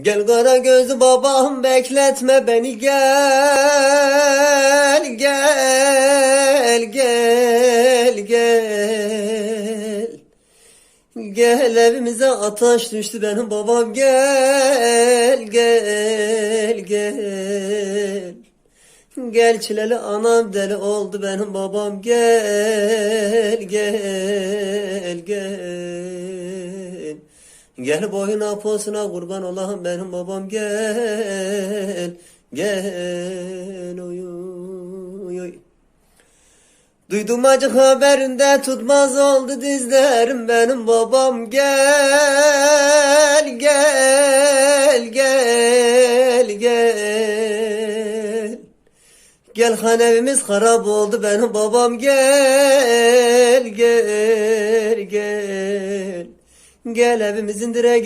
Gel kara gözlü babam bekletme beni. Gel gel gel gel. Gel evimize ateş düştü benim babam. Gel gel gel. Gel çileli anam deli oldu benim babam. Gel gel gel Gel boyuna posuna kurban olayım benim babam gel. Gel oy oy oy. Duydum acı haberinde tutmaz oldu dizlerim benim babam gel gel gel gel. Gel han evimiz harap oldu benim babam gel gel gel Gel evimizin direği